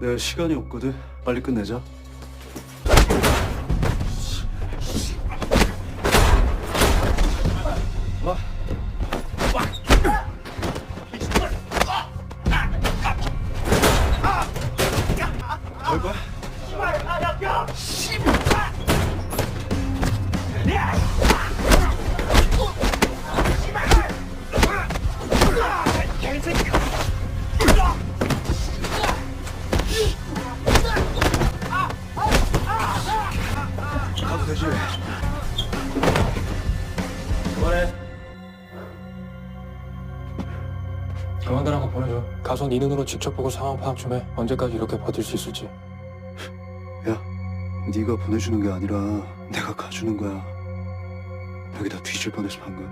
내가 시간이 없거든. 빨리 끝내자. 걸 거야? 가도 되지. 그만해. 거 보내줘. 가서 네 눈으로 직접 보고 상황 파악 좀 해. 언제까지 이렇게 버틸 수 있을지. 야, 네가 보내주는 게 아니라 내가 가주는 거야. 여기 다 뒤질 뻔했어 방금.